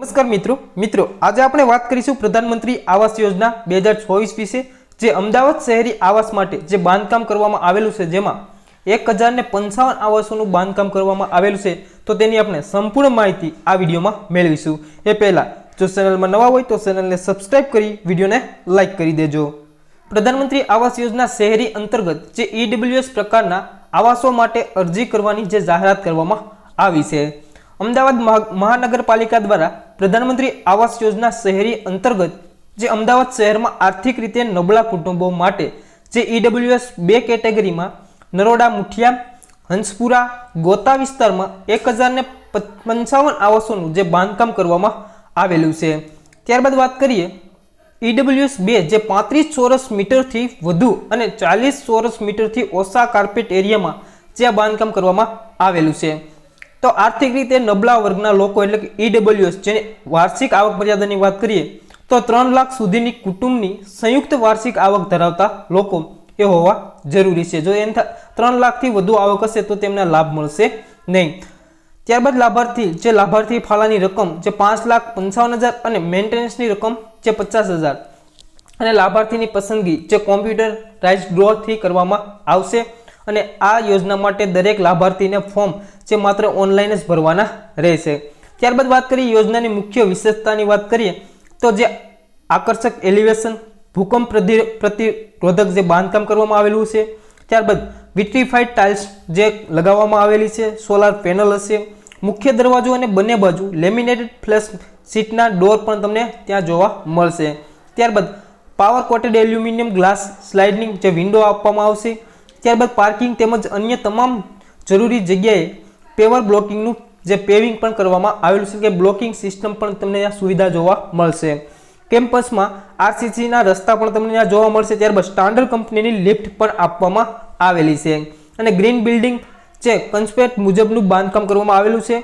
નમસ્કાર મિત્રો. મિત્રો, આજે આપણે વાત કરીશું પ્રધાનમંત્રી આવાસ યોજના બે હજાર ચોવીસ વિશે, જે અમદાવાદ શહેરી આવાસ માટે જે બાંધકામ કરવામાં આવેલું છે, જેમાં એક હજારને પંચાવન આવાસોનું બાંધકામ કરવામાં આવેલું છે, તો તેની આપણે સંપૂર્ણ માહિતી આ વિડીયોમાં મેળવીશું. એ પહેલાં, જો ચેનલમાં નવા હોય તો ચેનલને સબસ્ક્રાઇબ કરી વિડીયોને લાઇક કરી દેજો. પ્રધાનમંત્રી આવાસ યોજના શહેરી અંતર્ગત જે ઈડબ્લ્યુએસ પ્રકારના આવાસો માટે અરજી કરવાની જે જાહેરાત કરવામાં આવી છે. અમદાવાદ મહા- મહાનગરપાલિકા દ્વારા પ્રધાનમંત્રી આવાસ યોજના શહેરી અંતર્ગત, જે અમદાવાદ શહેરમાં આર્થિક રીતે નબળા કુટુંબો માટે, જે ઈડબ્લ્યુએસ બે કેટેગરીમાં, નરોડા, મુઠિયા, હંસપુરા, ગોતા વિસ્તારમાં એક હજારને પંચાવન આવાસોનું જે બાંધકામ કરવામાં આવેલું છે. ત્યારબાદ વાત કરીએ ઈડબ્લ્યુએસ બે જે પાંત્રીસ ચોરસ મીટરથી વધુ અને ચાલીસ ચોરસ મીટરથી ઓછા કાર્પેટ એરિયામાં જે આ બાંધકામ કરવામાં આવેલું છે. તો આર્થિક રીતે નબળા વર્ગના લોકો એટલે કે ઈડબ્લ્યુએસ જેની વાર્ષિક આવક મર્યાદાની વાત કરીએ, તો ત્રણ લાખ સુધીની કુટુંબની સંયુક્ત વાર્ષિક આવક ધરાવતા લોકો એ હોવા જરૂરી છે. જો એમ ત્રણ લાખથી વધુ આવક હશે તો તેમને લાભ મળશે નહીં. ત્યારબાદ લાભાર્થી, જે લાભાર્થી ફાળાની રકમ જે પાંચ લાખ પંચાવન હજાર અને મેન્ટેનન્સની રકમ જે પચાસ હજાર અને લાભાર્થીની પસંદગી જે કોમ્પ્યુટરાઇઝ ડ્રોથી કરવામાં આવશે અને આ યોજના માટે દરેક લાભાર્થીને ફોર્મ જે માત્ર ઓનલાઈન જ ભરવાના રહેશે. ત્યારબાદ વાત કરીએ યોજનાની મુખ્ય વિશેષતાની વાત કરીએ તો જે આકર્ષક એલિવેશન, ભૂકંપ પ્રતિ- પ્રતિરોધક જે બાંધકામ કરવામાં આવેલું છે. ત્યારબાદ વિટ્રીફાઈડ ટાઇલ્સ જે લગાવવામાં આવેલી છે, સોલાર પેનલ હશે. મુખ્ય દરવાજો અને બંને બાજુ લેમિનેટેડ ફ્લેશ સીટના ડોર પણ તમને ત્યાં જોવા મળશે. ત્યારબાદ power coated aluminium glass sliding જે વિન્ડો આપવામાં આવશે. ત્યારબાદ પાર્કિંગ તેમજ અન્ય તમામ જરૂરી જગ્યાએ પેવર બ્લોકિંગનું જે પેવિંગ પણ કરવામાં આવેલું છે કે બ્લોકિંગ સિસ્ટમ પણ તમને ત્યાં સુવિધા જોવા મળશે. કેમ્પસમાં આરસીસીના રસ્તા પણ તમને ત્યાં જોવા મળશે. ત્યારબાદ સ્ટાન્ડર્ડ કંપનીની લિફ્ટ પણ આપવામાં આવેલી છે. અને ગ્રીન બિલ્ડિંગ જે કન્સ્પેક્ટ મુજબનું બાંધકામ કરવામાં આવેલું છે.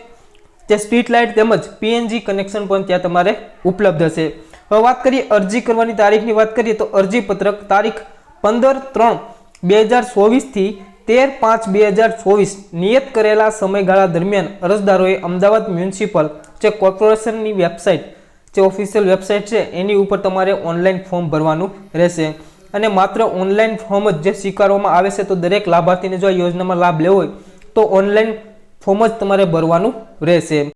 જે સ્ટ્રીટ લાઇટ તેમજ પીએનજી કનેક્શન પણ ત્યાં તમારે ઉપલબ્ધ હશે. હવે વાત કરીએ અરજી કરવાની તારીખની. વાત કરીએ તો અરજી પત્રક તારીખ પંદર ત્રણ બે હજાર ચોવીસથી તેર પાંચ બે હજાર ચોવીસ નિયત કરેલા સમયગાળા દરમિયાન અરજદારોએ અમદાવાદ મ્યુનિસિપલ જે કોર્પોરેશનની વેબસાઇટ, જે ઓફિશિયલ વેબસાઇટ છે, એની ઉપર તમારે ઓનલાઈન ફોર્મ ભરવાનું રહેશે. અને માત્ર ઓનલાઈન ફોર્મ જ જે સ્વીકારવામાં આવે છે, તો દરેક લાભાર્થીને જો આ યોજનામાં લાભ લેવો હોય, તો ઓનલાઈન ફોર્મ જ તમારે ભરવાનું રહેશે.